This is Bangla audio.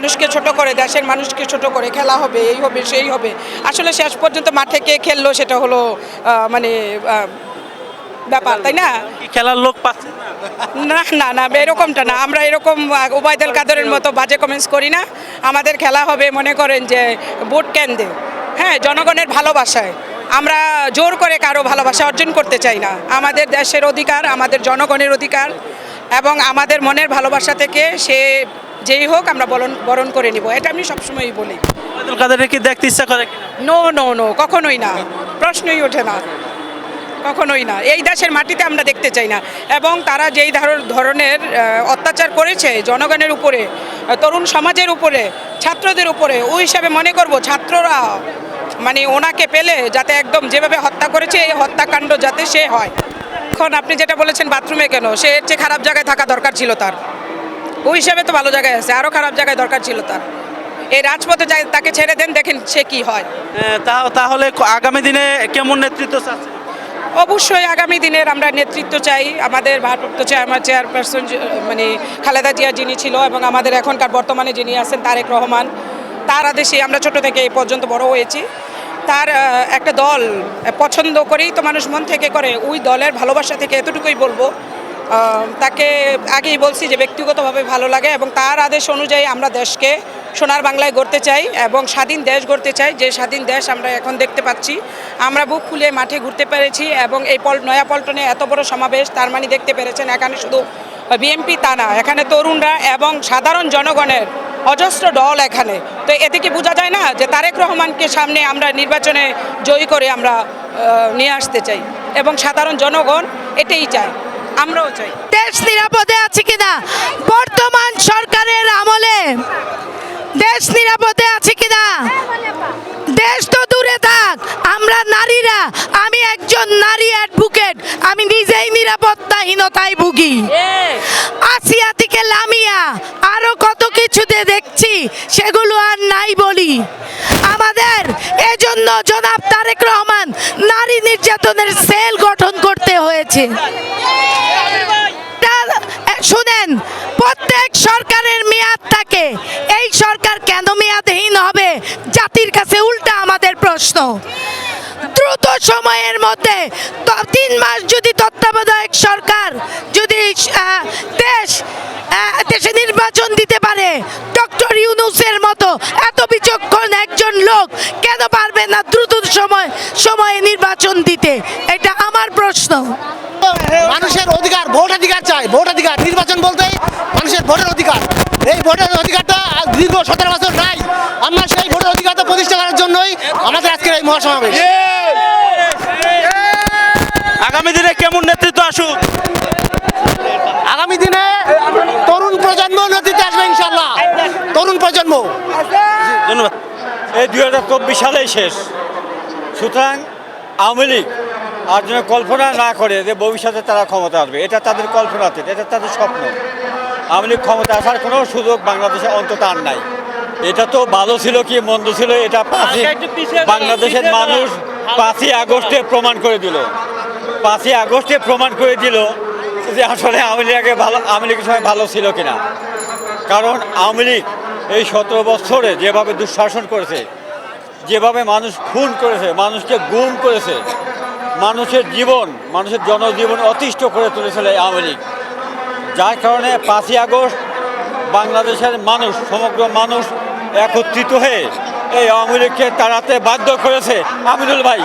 মানুষকে ছোট করে দেশের মানুষকে ছোট করে খেলা হবে এই হবে সেই হবে। আসলে শেষ পর্যন্ত মাঠে কে খেললো সেটা হলো মানে ব্যাপার তাই না? খেলার লোক পাচ্ছে? না না না এরকমটা না। আমরা এরকম আহ, ওবায়দুল কাদরের মতো বাজে কমেন্টস করি না। আমাদের খেলা হবে মনে করেন যে ভোট কেন্দ্রে। হ্যাঁ জনগণের ভালোবাসায়। আমরা জোর করে কারও ভালোবাসা অর্জন করতে চাই না। আমাদের দেশের অধিকার আমাদের জনগণের অধিকার এবং আমাদের মনের ভালোবাসা থেকে সে যেই হোক আমরা বরণ বরণ করে নিব। এটা আমি সবসময়ই বলি। ওবায়দুল কাদেরের কি দেখতে ইচ্ছা করে নো নো নো কখনোই না। প্রশ্নই ওঠে না। কখনোই না। এই দেশের মাটিতে আমরা দেখতে চাই না। এবং তারা যেই ধর- ধরনের অত্যাচার করেছে জনগণের উপরে তরুণ সমাজের উপরে ছাত্রদের উপরে ওই হিসাবে মনে করব ছাত্ররা মানে ওনাকে পেলে যাতে একদম যেভাবে হত্যা করেছে এই হত্যাকাণ্ড যাতে সে হয়। এখন আপনি যেটা বলেছেন বাথরুমে কেন? সে এর চেয়ে খারাপ জায়গায় থাকা দরকার ছিল তার। ওই হিসাবে তো ভালো জায়গায় আছে আরও খারাপ জায়গায় দরকার ছিল তার। এই রাজপথে যাই তাকে ছেড়ে দেন দেখেন সে কি হয়। তাহলে আগামী দিনে কেমন নেতৃত্ব চাচ্ছে অবশ্যই আগামী দিনের আমরা নেতৃত্ব চাই আমাদের ভারপ্রাপ্ত চেয়ারম্যান চেয়ারপারসন মানে খালেদা জিয়া যিনি ছিল এবং আমাদের এখনকার বর্তমানে যিনি আছেন তারেক রহমান তার আদেশে আমরা ছোট থেকে এই পর্যন্ত বড় হয়েছি। তার একটা দল পছন্দ করেই তো মানুষ মন থেকে করে ওই দলের ভালোবাসা থেকে এতটুকুই বলব তাকে আগেই বলছি যে ব্যক্তিগতভাবে ভালো লাগে এবং তার আদেশ অনুযায়ী আমরা দেশকে সোনার বাংলায় গড়তে চাই এবং স্বাধীন দেশ গড়তে চাই। যে স্বাধীন দেশ আমরা এখন দেখতে পাচ্ছি, আমরা বুক খুলে মাঠে ঘুরতে পেরেছি এবং এই পল, নয়া পল্টনে এত বড় সমাবেশ, তার মানে দেখতে পেরেছেন এখানে শুধু বিএমপি তা না, এখানে তরুণরা এবং সাধারণ জনগণের অজস্র দল এখানে। তো এতে কি বোঝা যায় না যে তারেক রহমানকে সামনে আমরা নির্বাচনে জয়ী করে আমরা নিয়ে আসতে চাই এবং সাধারণ জনগণ এটাই চায়। আমরাও চাই। দেশ নিরাপদে আছে কিনা? বর্তমান সরকারের আমলে দেশ নিরাপদে আছে কিনা? দেশ তো দূরে থাক, আমরা নারীরা, আমি একজন নারী অ্যাডভোকেট আমি নিজেই নিরাপত্তাহীনতায় ভুগি। আসিয়া থেকে লামিয়া, আরও কত কিছুতে দেখছি, সেগুলো আর নাই বলি। আমাদের এজন্য জনাব তারেক রহমান নারী নির্যাতনের সেল গঠন করতে হয়েছে। শুনেন, প্রত্যেক সরকারের মেয়াদ থাকে। এই সরকার কেন মেয়াদহীন হবে? জাতির কাছে উল্টা আমাদের প্রশ্ন। দ্রুত সময়ের মধ্যে তিন মাস যদি তত্ত্বাবধায়ক সরকার যদি দেশ দেশে নির্বাচন দিতে পারে, ডক্টর ইউনুসের মতো এত বিচক্ষণ একজন লোক কেন পারবে না দ্রুত সময়, সময়ে নির্বাচন দিতে? এটা আমার প্রশ্ন। মানুষের অধিকার ভোট অধিকার চাই ভোট অধিকার। নির্বাচন বলতে মানুষের ভোটের অধিকার। এই ভোটের অধিকারটা আজ দীর্ঘ সতেরো বছর নাই। আমরা সেই ভোটের অধিকারটা প্রতিষ্ঠা করার জন্যই আমাদের আজকের এই মহাসমাবেশ। আগামী দিনে কেমন নেতৃত্ব আসুক? আগামী দিনে তরুণ প্রজন্ম নদীতে আসবে ইনশাল্লাহ তরুণ প্রজন্ম। ধন্যবাদ। এই দুই হাজার চব্বিশ সালেই শেষ। সুতরাং আওয়ামী লীগ আর যেন কল্পনা না করে যে ভবিষ্যতে তারা ক্ষমতা আসবে। এটা তাদের কল্পনাতে এটা তাদের স্বপ্ন। আওয়ামী লীগ ক্ষমতা আসার কোনো সুযোগ বাংলাদেশে অন্তত আর নাই। এটা তো ভালো ছিল কি মন্দ ছিল এটা পাঁচই বাংলাদেশের মানুষ পাঁচই আগস্টে প্রমাণ করে দিল। পাঁচই আগস্টে প্রমাণ করে দিল যে আসলে আওয়ামী লীগ আগে ভালো আওয়ামী লীগের সময় ভালো ছিল কিনা। কারণ আওয়ামী লীগ এই সতেরো বছরে যেভাবে দুঃশাসন করেছে যেভাবে মানুষ খুন করেছে মানুষকে গুম করেছে মানুষের জীবন, মানুষের জনজীবন অতিষ্ঠ করে তুলেছিল এই আওয়ামী লীগ। যার কারণে পাঁচই আগস্ট বাংলাদেশের মানুষ, সমগ্র মানুষ একত্রিত হয়ে এই আওয়ামী লীগকে তাড়াতে বাধ্য করেছে আমিনুল ভাই।